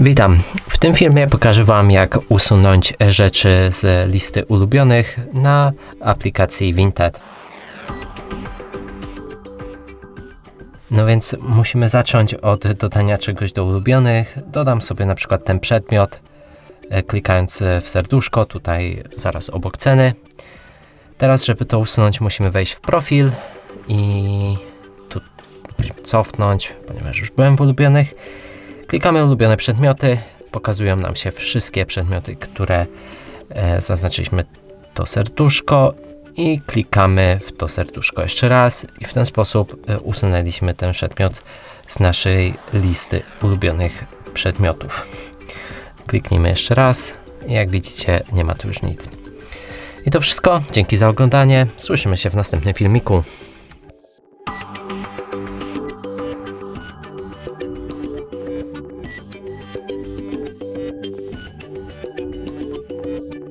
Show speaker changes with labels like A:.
A: Witam. W tym filmie pokażę Wam, jak usunąć rzeczy z listy ulubionych na aplikacji Vinted. No więc musimy zacząć od dodania czegoś do ulubionych. Dodam sobie na przykład ten przedmiot, e, klikając w serduszko, tutaj zaraz obok ceny. Teraz, żeby to usunąć, musimy wejść w profil i tu cofnąć, ponieważ już byłem w ulubionych. Klikamy ulubione przedmioty, pokazują nam się wszystkie przedmioty, które e, zaznaczyliśmy to serduszko i klikamy w to serduszko jeszcze raz i w ten sposób e, usunęliśmy ten przedmiot z naszej listy ulubionych przedmiotów. Kliknijmy jeszcze raz i jak widzicie nie ma tu już nic. I to wszystko, dzięki za oglądanie, słyszymy się w następnym filmiku.